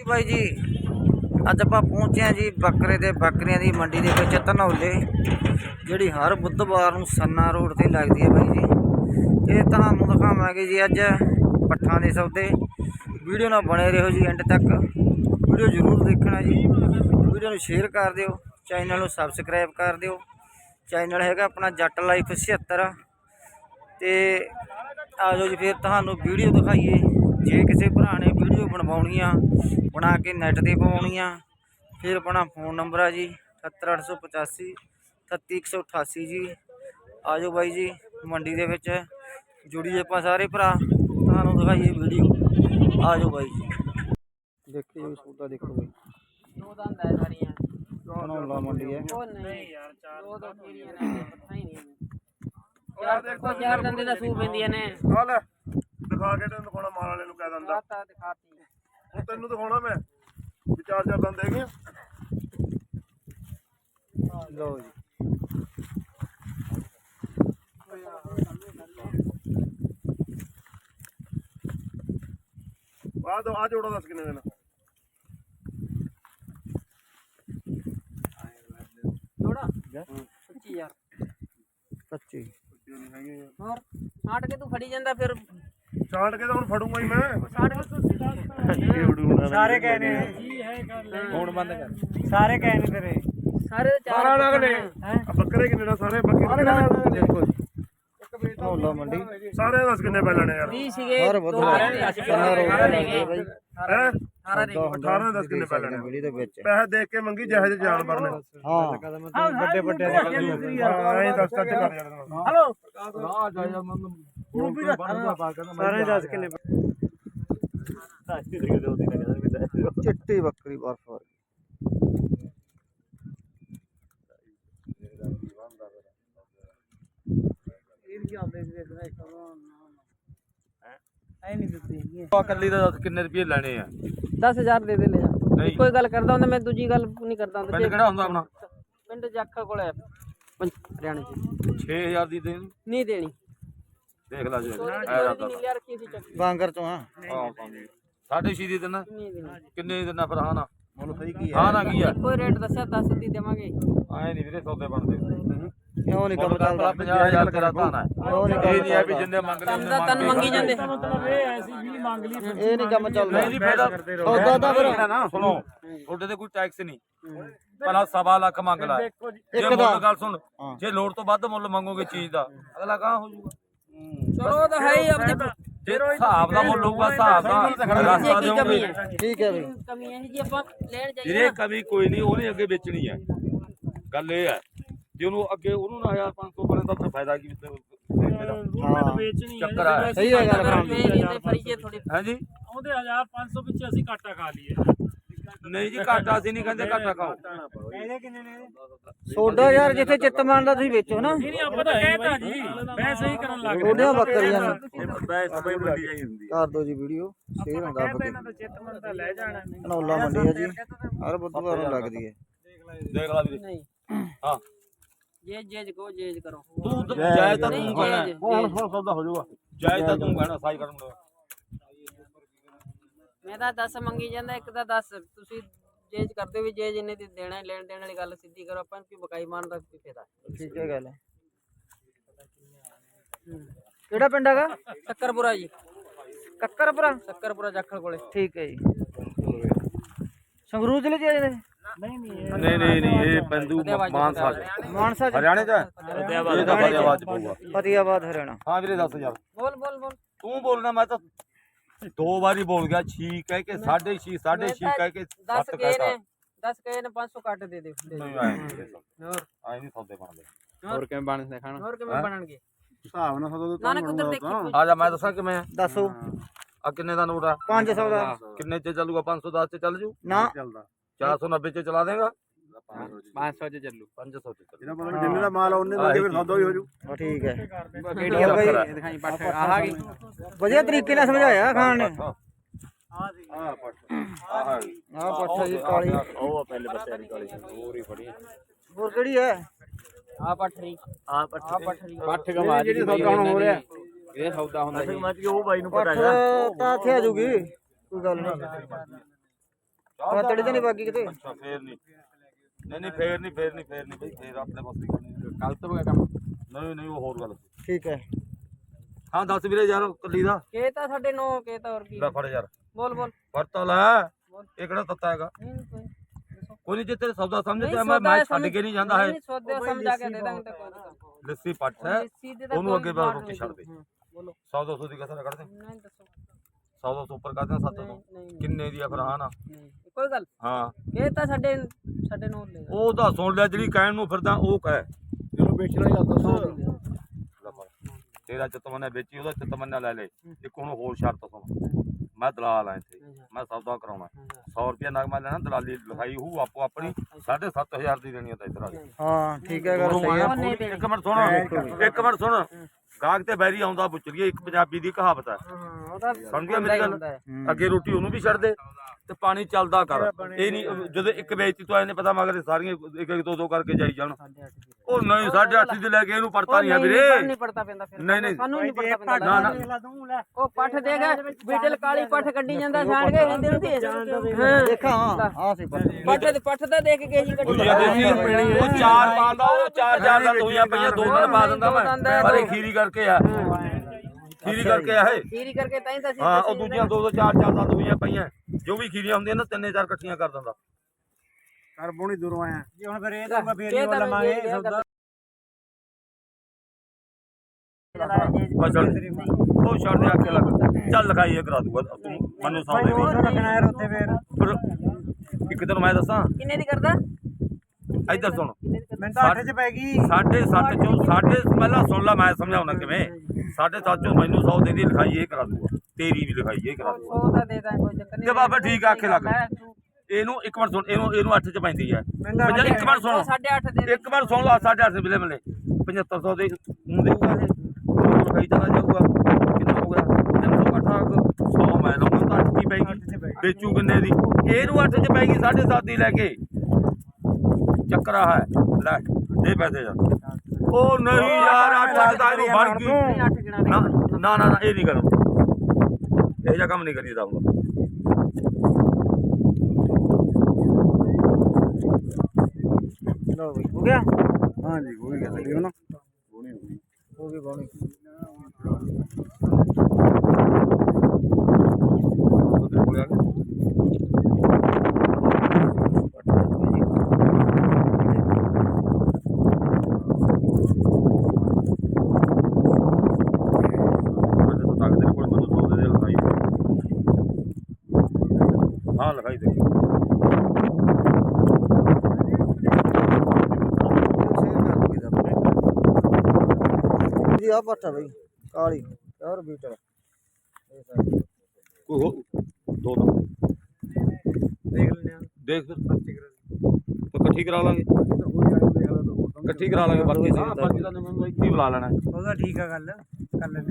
ਜੀ ਬਾਈ ਜੀ, ਅੱਜ ਆਪਾਂ ਪਹੁੰਚੇ ਹਾਂ ਜੀ ਬੱਕਰੇ ਤੇ ਬੱਕਰੀਆਂ ਦੀ ਮੰਡੀ ਦੇ ਵਿੱਚ ਧਨੌਲੇ, ਜਿਹੜੀ ਹਰ ਬੁੱਧਵਾਰ ਨੂੰ ਸੰਨਾ ਰੋਡ ਤੇ ਲੱਗਦੀ ਹੈ ਬਾਈ ਜੀ। ਤੇ ਤੁਹਾਨੂੰ ਦਿਖਾਵਾਂਗੇ ਜੀ ਅੱਜ ਪੱਠਾਂ ਦੇ ਸੌਦੇ। ਵੀਡੀਓ ਨਾਲ ਬਣੇ ਰਹੋ ਜੀ ਐਂਡ ਤੱਕ। ਵੀਡੀਓ ਜ਼ਰੂਰ ਦੇਖਣਾ ਜੀ। ਵੀਡੀਓ ਨੂੰ ਸ਼ੇਅਰ ਕਰ ਦਿਓ। ਚੈਨਲ ਨੂੰ ਸਬਸਕ੍ਰਾਈਬ ਕਰ ਦਿਓ। ਚੈਨਲ ਹੈਗਾ ਆਪਣਾ ਜੱਟ ਲਾਈਫ 76 ਤੇ ਆਜੋ ਜੀ, ਫਿਰ ਤੁਹਾਨੂੰ ਵੀਡੀਓ ਦਿਖਾਈਏ। ਜੇ ਕਿਸੇ ਭਰਾ ਨੇ ਵੀਡੀਓ ਬਣਵਾਉਣੀ ਆ ਬਣਾ ਕੇ ਨੈਟ ਤੇ ਪਾਉਣੀ ਆ ਫਿਰ ਆਪਣਾ ਫੋਨ ਨੰਬਰ ਆ ਜੀ 78885 33188 ਜੀ। ਆਜੋ ਬਾਈ ਜੀ ਮੰਡੀ ਦੇ ਵਿੱਚ ਜੁੜੀ ਆਪਾਂ ਸਾਰੇ ਭਰਾ ਤੁਹਾਨੂੰ ਦਿਖਾਈਏ ਵੀਡੀਓ। ਆਜੋ ਬਾਈ ਜੀ। ਦੇਖਿਓ ਜੀ ਸੌਦਾ ਦੇਖੋ ਬਾਈ। ਦੋ ਦੰਦ ਹੈ ਸਾਰੀਆਂ ਧਨੌਲਾ ਮੰਡੀ ਹੈ। ਉਹ ਨਹੀਂ ਯਾਰ ਚਾਰ ਦੋ ਦੋ ਕੀੜੀਆਂ ਨੇ ਪਤਾ ਹੀ ਨਹੀਂ ਯਾਰ ਦੇਖੋ ਚਾਰ ਦੰਦੇ ਦਾ ਸੂ ਪੈਂਦੀਆਂ ਨੇ। ਆ ਲੈ ਦਿਖਾ ਕੇ ਤੈਨੂੰ ਦਿਖਾਉਣਾ ਮਾਲ ਵਾਲੇ ਨੂੰ ਕਹਿ ਦਿੰਦਾ। ਦਿਖਾਤੀ। ਹੁਣ ਤੈਨੂੰ ਦਿਖਾਉਣਾ ਮੈਂ ਵੀ ਚਾਰ ਦੰਦ ਹੈਗੇ ਆ। ਲਓ ਜੀ। ਆਹ ਦੋ ਆ ਜੋੜਾ ਦੱਸ ਕਿੰਨੇ ਦੇਣਾ ਜੋੜਾ? 25000 25 ਹੈਗੇ ਆ ਹੋਰ ਛਾਂਟ ਕੇ ਤੂੰ ਫੜੀ ਜਾਂਦਾ ਫਿਰ ਛਾਂਟ ਕੇ ਤਾਂ ਹੁਣ ਫੜੂੰਗਾ ਹੀ ਮੈਂ। ਸਾਰੇ ਕਹੇ ਨੇ। ਹੁਣ ਬੰਦ ਕਰ। ਸਾਰੇ ਕਹੇ ਨੇ ਤੇਰੇ। ਸਾਰੇ ਚਾਰ ਸਾਰਾ ਲੱਗਣੇ ਆ ਬੱਕਰੇ ਕਿੰਨੇ ਦਾ ਸਾਰੇ? ਬੱਕਰੇ ਦੇਖੋ ਜੀ। ਧਨੌਲਾ ਮੰਡੀ। ਸਾਰੇ ਦੱਸ ਕਿੰਨੇ ਪੈ ਲੈਣੇ ਯਾਰ? 20 ਸੀਗੇ ਹਰ ਰੋਡ ਤੇ ਲੱਗਦੀ ਹੈ ਬਾਈ। ਹੈ? ਸਾਰਾ ਦੇ ਸੌਦਾ ਹੁੰਦਾ 18 ਦੱਸ ਕਿੰਨੇ ਪੈ ਲੈਣੇ ਵੀਡੀਓ ਦੇ ਵਿੱਚ। ਪੈਸੇ ਦੇਖ ਕੇ ਮੰਗੀ ਜਿਹੇ ਜਿਹੇ ਜਾਨਵਰ ਨੇ। ਹਾਂ। ਵੱਡੇ ਵੱਡੇ ਹਾਂ ਐਂ ਦੱਸ ਚੱਜ ਕਰ ਯਾਰ ਹਲੋ? ਸਾਰੇ ਦੱਸ ਕਿੰਨੇ ਚਿੱਟੀ ਬੱਕਰੀ ਬਰਫ ਵਰਗੀ। ਕੱਲੀ ਦਾ ਦੱਸ ਕਿੰਨੇ ਰੁਪਏ ਲੈਣੇ ਆ? 10000 ਦੇ ਦੇ ਲੈ ਜਾ। ਨਹੀਂ। ਕੋਈ ਗੱਲ ਕਰਦਾ ਹੁੰਦਾ ਮੈਂ ਦੂਜੀ ਗੱਲ ਨਹੀਂ ਕਰਦਾ ਹੁੰਦਾ। ਪਿੰਡ ਕਿਹੜਾ ਹੁੰਦਾ ਆਪਣਾ? ਪਿੰਡ ਜਾਖਲ ਕੋਲ ਹੈ। ਪੰਜ ਹਰਿਆਣੇ ਚ। 6000 ਦੀ ਦੇਣ। ਨਹੀਂ ਦੇਣੀ। ਦੇਖ ਲੈ ਜੇ। ਐ ਦੀ ਨਹੀਂ ਲਿਆ ਰੱਖੀ ਸੀ ਚੱਕ ਬਾਂਗਰ ਤੋਂ ਆ ਸਾਢੇ ਛੇ ਦੀ ਦੇਣਾ ਨਹੀਂ ਦੇਣੀ ਕਿੰਨੇ ਦੀ ਦੇਣਾ ਫਿਰ ਹਾਂ ਨਾ? ਮੁੱਲ ਸਹੀ ਕੀ ਹਾਂ ਨਾ ਕੀ ਆ? ਕੋਈ ਰੇਟ ਦੱਸਿਆ 10 ਦੀ ਦੇਵਾਂਗੇ। ਐ ਨਹੀਂ ਵੀਰੇ ਸੌਦੇ ਬਣਦੇ। ਕਿਉਂ ਨਹੀਂ ਕੰਮ ਮੁੱਲ ਕਰ ਚੱਲਦਾ? 50000 ਤੇਰਾ ਧਾਨਾ ਕਿਉਂ ਨਹੀਂ ਇਹ ਨਹੀਂ ਆ ਵੀ ਜਿੰਨੇ ਮੰਗ ਲਏ ਤਨ ਤਨ ਮੰਗੀ ਜਾਂਦੇ। ਇਹ ਨਹੀਂ ਕੰਮ ਚੱਲਦਾ। ਨਹੀਂ ਜੀ ਫਾਇਦਾ ਸੌਦਾ ਤਾਂ ਫਿਰ ਨਾ ਸੁਣੋ। ਤੁਹਾਡੇ ਤੇ ਕੋਈ ਟੈਕਸ ਨਹੀਂ। ਭਲਾ ਸਵਾ ਲੱਖ ਮੰਗ ਲਾ। ਜੇ। ਮੁੱਲ ਗੱਲ ਸੁਣ। ਜੇ ਲੋੜ ਤੋਂ ਵੱਧ ਮੁੱਲ ਮੰਗੋਗੇ ਚੀਜ਼ ਦਾ ਅਗਲਾ ਕਹਾਂ ਹੋ ਜਾਊਗਾ? ਚਲੋ ਉਹ ਤਾਂ ਹੈ ਹੀ ਆਪਣੀ ਜੇ ਹਿਸਾਬ ਦਾ ਮੁੱਲ ਹੋਊਗਾ ਹਿਸਾਬ ਦਾ ਰਸਤਾ ਦੇਵਾਂਗੇ ਠੀਕ ਹੈ ਬਈ। ਕਮੀ ਹੈ ਜੀ ਆਪਾਂ ਲੈਣ ਜਾਈਏ ਵੀਰੇ ਕਮੀ ਕੋਈ ਨਹੀਂ ਉਹਨੇ ਅੱਗੇ ਵੇਚਣੀ ਹੈ। ਗੱਲ ਇਹ ਹੈ ਜੇ ਉਹਨੂੰ ਅੱਗੇ ਉਹਨੂੰ ਨਾ 1500 ਬਣੇ ਤਾਂ ਫਿਰ ਫਾਇਦਾ ਕੀ ਚੱਕਰ ਆ ਸਹੀ ਹੈ ਗੱਲ। ਹਾਂਜੀ। ਉਹਦੇ 1500 ਵਿੱਚ ਅਸੀਂ ਘਾਟਾ ਖਾ ਲਈਏ। ਨਹੀਂ ਜੀ ਘਾਟਾ ਅਸੀਂ ਨਹੀਂ ਕਹਿੰਦੇ ਘਾਟਾ ਖਾਓ। ਸੋਡਾ ਯਾਰ ਜਿੱਥੇ ਚਿੱਤ ਮੰਨਦਾ ਤੁਸੀਂ ਵੇਚੋ ਨਾ। ਨਹੀਂ ਆਪਾਂ ਤਾਂ ਕਹਿਤਾ ਜੀ। ਵੈਸੇ ਹੀ ਕਰਨ ਲੱਗ ਉਹਦੀਆਂ ਬੱਕਰੀਆਂ ਨੇ। ਬੈਸ ਬਈ ਮੰਡੀ ਜਾਈ ਹੁੰਦੀ ਕਰ ਦੋ ਜੀ ਵੀਡੀਓ ਸ਼ੇਅਰ ਹੁੰਦਾ ਬੱਕਰੀ। ਇਹਨਾਂ ਦਾ ਚਿੱਤ ਮਨ ਤਾਂ ਲੈ ਜਾਣਾ। ਧਨੌਲਾ ਮੰਡੀ ਹੈ ਜੀ। ਹਰ ਬੁੱਧਵਾਰ ਨੂੰ ਲੱਗਦੀ ਹੈ ਦੇਖ ਲਾ ਵੀਰੇ। ਨਹੀਂ। ਹਾਂ। ਜੇ ਜੇਜ ਕੋ ਜੇਜ ਕਰੋ। ਤੂੰ ਜਾਇਜ਼ ਤਾਂ ਤੂੰ ਕਹਿਣਾ। ਹੁਣ ਹੁਣ ਸੌਦਾ ਹੋ ਜਾਊਗਾ। ਜਾਇਜ਼ ਤਾਂ ਤੂੰ ਕਹਿਣਾ ਸਾਈ ਕਰਨ ਨੂੰ। ਮੈਂ ਤਾਂ 10 ਮੰਗੀ ਜਾਂਦਾ ਇੱਕ ਤਾਂ 10 ਤੁਸੀਂ ਜੇਜ ਕਰਦੇ ਵੀ ਜੇਜ ਇੰਨੇ ਦੀ ਦੇਣਾ ਹੈ, ਲੈਣ ਦੇਣ ਵਾਲੀ ਗੱਲ ਸਿੱਧੀ ਕਰੋ ਆਪਾਂ ਨੂੰ ਕੀ ਬਕਾਈ ਮਾਰਨ ਦਾ ਕੀ ਫਾਇਦਾ। ਠੀਕ ਹੈ ਗੱਲ ਕਿਹੜਾ ਪਿੰਡ ਹੈਗਾ? ਸ਼ੱਕਰਪੁਰਾ ਜੀ। ਕੱਕਰਪੁਰਾ ਸ਼ੱਕਰਪੁਰਾ ਜਾਖਲ ਕੋਲੇ। ਠੀਕ ਹੈ ਜੀ। ਸੰਗਰੂਰ ਜ਼ਿਲ੍ਹੇ ਚ ਆ ਜਾਂਦੇ ਨਹੀਂ ਨਹੀਂ ਨਹੀਂ ਇਹ ਪੰਦੂ ਮਾਨਸਾ ਚ। ਮਾਨਸਾ ਚ? ਹਰਿਆਣੇ ਚ ਇਹ ਤਾਂ ਪਊਗਾ। ਫਤਿਆਬਾਦ ਹਰਿਆਣਾ। ਹਾਂ ਵੀਰੇ 10000 ਬੋਲ ਬੋਲ ਬੋਲ। ਤੂੰ ਬੋਲਣਾ ਮੈਂ ਤਾਂ ਦੋ ਵਾਰੀ ਬੋਲ ਗਿਆ ਛੀ ਕਹਿ ਕੇ ਸਾਢੇ ਛੀ ਸਾਢੇ ਛੀ ਕਹਿ ਕੇ 10 ਸੱਤ ਕੇ ਕਹਿਤਾ ਨੇ 10 ਕੇ ਨੇ 500 ਕੱਟ ਦੇ ਦੇ ਦੇ ਨਹੀਂ ਦਿਓ। ਆਏ ਨਹੀਂ ਹੋਰ? ਆਏ ਨਹੀਂ ਸੌਦੇ ਬਣਦੇ। ਹੋਰ? ਕਿਵੇਂ ਬਣਦੇ ਖਾਣਾ? ਹੋਰ ਕਿਵੇਂ ਬਣਨਗੇ? ਹਿਸਾਬ ਨਾਲ ਸੌਦਾ ਨਾਨਕ ਉਧਰ ਦੇਖੀ ਆ ਜਾ ਮੈਂ ਦੱਸਾਂ ਕਿਵੇਂ ਆ? ਦੱਸੋ। ਆ ਕਿੰਨੇ ਦਾ ਨੋਟ ਆ? 500 ਦਾ। ਕਿੰਨੇ ਚ ਚੱਲੂਗਾ? 510 ਚ ਚੱਲ ਜੂ? ਨਾ। ਚੱਲਦਾ। 490 ਚ ਚਲਾ ਦੇਗਾ? 500 ਚ ਚੱਲੂ। 500 ਚ ਇਹਦਾ ਮਤਲਬ ਜਿੰਨੇ ਦਾ ਮਾਲ ਉਹਨੇ ਮੰਗੇ ਫਿਰ ਸੌਦਾ ਵੀ ਹੋ ਜੂ। ਉਹ ਠੀਕ ਹੈ। ਕਿਹੜੀ ਬਈ ਦਿਖਾਈ ਪੱਠ ਆਹ ਗਈ ਵਧੀਆ ਤਰੀਕੇ ਨਾਲ ਸਮਝਾਇਆ ਖਾਨ ਨੇ। ਆਹ ਪੱਟ ਆਹ ਆਹ ਪੱਠਾ ਜੀ ਕਾਲੀ। ਉਹ ਪਹਿਲੇ ਬੱਚੇ ਦੀ ਕਾਲੀ ਹੋਰ ਹੀ ਫੜੀ ਹੋਰ ਕਿਹੜੀ ਹੈ? ਆ ਪੱਠਰੀ ਆਹ ਪੱਟ ਆ ਪੱਠਰੀ ਪੱਠ ਜਿਹੜੀ ਸੌਦਾ ਹੁਣ ਹੋ ਰਿਹਾ। ਇਹ ਸੌਦਾ ਹੁੰਦਾ ਜੀ। ਮੈਂ ਉਹ ਬਾਈ ਨੂੰ ਪੱਠ ਤਾਂ ਇੱਥੇ ਆ ਜੂਗੀ ਕੋਈ ਗੱਲ ਨਹੀਂ। ਆ ਤੇੜੇ ਤੇ ਨਹੀਂ ਬਾਕੀ ਕਿਤੇ। ਅੱਛਾ ਫੇਰ ਨਹੀਂ। ਨਹੀਂ ਨਹੀਂ ਫੇਰ ਨਹੀਂ ਫੇਰ ਨਹੀਂ ਫੇਰ ਨਹੀਂ ਬਈ ਫੇਰ ਆਪਣੇ ਪਾਸੇ ਕਰਨੀ ਗਲਤ ਹੋ ਗਿਆ ਕੰਮ? ਨਹੀਂ ਨਹੀਂ ਉਹ ਹੋਰ ਗੱਲ ਠੀਕ ਹੈ। ਹਾਂ ਦੱਸ ਵੀਰੇ ਯਾਰ ਕੱਲੀ ਦਾ? ਕੇ ਤਾਂ ਸਾਡੇ ਨੋ ਕੇ ਤਾਂ ਹੋਰ ਕੀ। ਲੈ ਫੜ ਯਾਰ। ਬੋਲ ਬੋਲ। ਫੜ ਤਾਂ ਲੈ ਇਹ ਕਿਹੜਾ ਤੱਤਾ ਹੈਗਾ? ਕੋਈ ਨਹੀਂ ਜੇ ਤੇਰੇ ਸੌਦਾ ਸਮਝ ਤੇ ਮੈਂ ਮੈਂ ਛੱਡ ਕੇ ਨਹੀਂ ਜਾਂਦਾ ਹੈ ਨਹੀਂ ਸੌਦੇ ਸਮਝਾ ਕੇ ਦੇ ਦਾਂਗੇ ਤਾਂ ਕੋਈ ਲੱਸੀ ਪੱਟ ਹੈ। ਉਹਨੂੰ ਅੱਗੇ ਬਾਹਰ ਰੋਟੀ ਛੱਡ ਦੇ। ਬੋਲੋ। 100 200 ਦੀ ਕਸਰ ਕੱਢ ਦੇ ਨਹੀਂ ਦੱਸੋ। 100 200 ਉੱਪਰ ਕਰ ਦੇ 7 ਤੋਂ। ਨਹੀਂ ਨਹੀਂ। ਕਿੰਨੇ ਦੀ ਆ ਫਿਰ ਹਾਂ ਨਾ। ਨਹੀਂ। ਕੋਈ ਗੱਲ ਹਾਂ। ਇਹ ਤਾਂ ਸਾਡੇ ਸਾਡੇ ਨੋ ਲੈ ਉਹ ਤਾਂ ਸੁਣ ਲਿਆ ਜਿਹੜੀ ਕਹਿਣ ਨੂੰ ਫਿਰਦਾ ਉਹ ਕਹਿ। ਜਿਹਨੂੰ ਵੇਚਣਾ ਹੀ ਆ ਦੱਸ। ਲੈ ਫੜ। ਤੇਰਾ ਚਤਮਨਾ ਵੇਚੀ ਉਹਦਾ ਚਤਮਨਾ ਲੈ ਲੈ। ਇੱਕ ਹੁਣ ਹੋਰ ਸ਼ਰਤ ਸੁਣ। ਮੈਂ ਦਲਾਲ ਆ ਇੱਥੇ। ਮੈਂ ਸੌਦਾ ਕਰਾਉਣਾ। 100 ਰੁਪਏ ਨਗ ਮੈਂ ਲੈਣਾ ਦਲਾਲੀ ਲਿਖਾਈ ਹੂ ਆਪੋ ਆਪਣੀ। 7500 ਦੀ ਦੇਣੀ ਆ ਤਾਂ ਇਧਰ ਆ ਜਾ। ਹਾਂ ਠੀਕ ਹੈ ਗੱਲ ਉਦੋਂ ਸਹੀ ਆਇਆ ਹੈ ਨਹੀਂ ਫੋਨ- ਇੱਕ ਮਿੰਟ ਸੁਣ। ਇੱਕ ਮਿੰਟ। ਸੁਣ। ਗਾਹਕ ਤੇ ਬੈਰੀ ਆਉਂਦਾ ਪੁੱਛ ਇੱਕ ਪੰਜਾਬੀ ਦੀ ਕਹਾਵਤ ਹੈ। ਹਾਂ ਉਹਦਾ ਸਮਝ ਗਿਆ ਮੇਰੀ ਗੱਲ? ਅੱਗੇ ਰੋਟੀ ਉਹਨੂੰ ਵੀ ਛੱਡ ਦੇ। ਤੇ ਪਾਣੀ ਚੱਲਦਾ ਕਰ। ਇਹ ਨਹੀਂ ਜਦੋਂ ਇੱਕ ਵੇਚਤੀ ਤੋਂ ਆਏ ਨੇ ਪਤਾ ਮਗਰ ਸਾਰੀਆਂ ਇੱਕ ਇੱਕ ਦੋ ਦੋ ਕਰਕੇ ਜਾਈ ਜਾਣ। ਉਹ ਨਹੀਂ 8.5 ਦੇ ਲੈ। ਕੇ ਇਹਨੂੰ ਪੜਤਾ ਨਹੀਂ ਆ ਵੀਰੇ। ਨਹੀਂ ਪੜਤਾ ਪੈਂਦਾ ਫਿਰ। ਨਹੀਂ, ਨਹੀਂ। ਸਾਨੂੰ ਨਹੀਂ ਪੜਤਾ ਪੈਂਦਾ। ਨਾ ਨਾ। ਉਹ ਪੱਠ ਦੇਗਾ ਬੀਟਲ ਕਾਲੀ ਪੱਠ ਕੱਢੀ ਜਾਂਦਾ ਛਾਣ ਕੇ ਕਹਿੰਦੇ ਹੁੰਦੇ ਹਾਂ। ਦੇਖਾਂ ਹਾਂ ਹਾਂ ਸੀ ਪੱਠ। ਦੇ ਪੱਠ ਦਾ ਦੇਖ ਕੇ ਹੀ। ਕੱਢੀ ਦੁਨੀਆ ਦੇਸੀ ਉਹ ਚਾਰ ਪਾਉਂਦਾ ਉਹ ਚਾਰ ਚਾਰ ਦਾ ਦੋਈਆਂ ਪਈਆਂ ਦੋ ਦਿਨ ਪਾ ਦਿੰਦਾ ਮੈਂ। ਪਰ ਇਹ ਖੀਰੀ ਕਰਕੇ ਆ। ਖੀਰੀ ਕਰਕੇ ਆ ਇਹ ਖੀਰੀ ਕਰਕੇ ਤਾਂ ਹੀ ਤਾਂ ਅਸੀਂ ਹਾਂ ਉਹ ਦੂਜੀਆਂ ਦੋ ਦੋ ਚਾਰ ਚਾਰ ਦਾ ਦੋਈਆਂ ਪਈਆਂ। ਜੋ ਵੀ ਖੀਰੀਆਂ ਹੁੰਦੀਆਂ ਨਾ ਤਿੰਨੇ ਚਾਰ ਇਕੱਠੀਆਂ ਕਰ ਦਿੰਦਾ। ਕਰ ਬੋਣੀ ਦੂਰੋਂ ਆਇਆ। ਜੀ ਹੁਣ ਫਿਰ ਇਹ ਤਾਂ ਮੈਂ ਫੇਰ ਹੀ ਲਵਾਂਗੇ ਸੌਦਾ। ਬਸ ਚੱਲ। ਉਹ ਛੱਡ ਦੇ ਆਖੇ ਲੱਗ। ਚੱਲ ਲਿਖਾਈ ਇਹ ਕਰਾ ਦੂਗਾ। ਤੂੰ ਮੈਨੂੰ ਸੌ ਦੇ ਦੇ ਲੱਗਣਾ ਯਾਰ ਉੱਥੇ ਫਿਰ। ਫਿਰ ਇੱਕ ਦਿਨ ਮੈਂ ਦੱਸਾਂ। ਕਿੰਨੇ ਦੀ ਕਰਦਾ? ਇੱਧਰ ਸੁਣ। ਮੈਨੂੰ ਤਾਂ ਅੱਠ ਚ ਪੈ ਗਈ। ਸਾਢੇ ਸੱਤ ਚੋਂ ਸਾਢੇ ਪਹਿਲਾਂ ਸੁਣ ਲਾ ਮੈਂ ਸਮਝਾਉਣਾ ਕਿਵੇਂ। ਸਾਢੇ ਸੱਤ ਚੋਂ ਮੈਨੂੰ 100 ਦੇ ਦੀ ਲਿਖਾਈ ਇਹ ਕਰਾ ਦੂਗਾ ਤੇਰੀ ਵੀ ਲਿਖਾਈ ਇਹ ਕਰਾ ਦੂਗਾ। ਸੌ ਦਾ ਦੇ ਦਾਂ ਕੋਈ ਚੱਕਰ ਨਹੀਂ ਜੇ ਬਾਬਾ ਠੀਕ ਆ, ਆਖੇ ਲੱਗ। ਇਹਨੂੰ ਇੱਕ ਮਿੰਟ ਸੁਣ ਇਹਨੂੰ ਇਹਨੂੰ 8 ਚ ਪੈਂਦੀ ਹੈ। ਪੰਜਾ ਇੱਕ ਮਿੰਟ ਸੁਣ। ਸਾਢੇ ਅੱਠ ਦੇ ਇੱਕ ਮਿੰਟ ਸੁਣ ਲਾ 8.5 ਮਿਲੇ ਮਿਲੇ। 7500 ਦੇ ਨੂੰ ਦੇਊਗਾ ਇਹ। ਲਿਖਾਈ ਚਲਾ ਜਾਊਗਾ। ਕਿੰਨਾ ਹੋ ਗਿਆ? 300 ਇਕੱਠਾ 100 ਮੈਂ ਲਊਂਗਾ ਤਾਂ 8 ਦੀ ਪੈਗੀ ਵੇਚੂ ਕਿੰਨੇ ਦੀ? ਇਹਨੂੰ 8 ਚ ਪੈਗੀ 7.5 ਦੀ ਲੈ ਕੇ। ਚੱਕਰਾ ਹੈ। ਲੈ ਦੇ ਪੈਸੇ ਜਾ। ਉਹ ਨਹੀਂ ਯਾਰ 8 ਦਾ ਇਹਨੂੰ ਫੜ ਗਈ। ਅੱਠ ਦੇ ਨਾ ਨਾ ਨਾ ਇਹ ਨਹੀਂ ਕਰੋ ਇਹ ਜਿਹਾ ਕੰਮ ਨਹੀਂ ਕਰੀਦਾ ਹੁੰਦਾ ਲਓ ਬਈ ਹੋ ਗਿਆ? ਹਾਂ ਜੀ ਕੋਈ ਗੱਲ ਨਹੀਂ ਨਾ ਹੋ ਗਈ ਬੋਣੀ ਉਹਦੇ ਕੋਲ ਆ ਕੇ ਉਹਦੇ ਤੋਂ ਤੱਕ ਤੇਰੇ ਕੋਲ ਮੈਨੂੰ ਸੌ ਦੇ ਦੇ ਲਿਖਾਈ ਹਾਂ ਲਿਖਾਈ ਦੇ ਜੀ ਆ ਪੱਠਾ ਬਈ ਕਾਲੀ ਔਰ ਬੀਟਲ ਕੋਈ ਹੋ ਦੋ ਦੋ ਦੇਖ ਲੈਣੇ ਆ ਦੇਖ। ਫਿਰ ਤਾਂ ਇਕੱਠੀ ਕਰਾ ਲਾਂਗੇ। ਇਕੱਠੀ ਕਰਾ ਲਾਂਗੇ ਬਾਕੀ ਹਾਂ ਬਾਕੀ ਦਾ ਮੈਨੂੰ ਇੱਥੇ ਹੀ ਬੁਲਾ ਲੈਣਾ। ਉਹਦਾ ਠੀਕ ਆ ਗੱਲ ਕਰ ਲੈਣੇ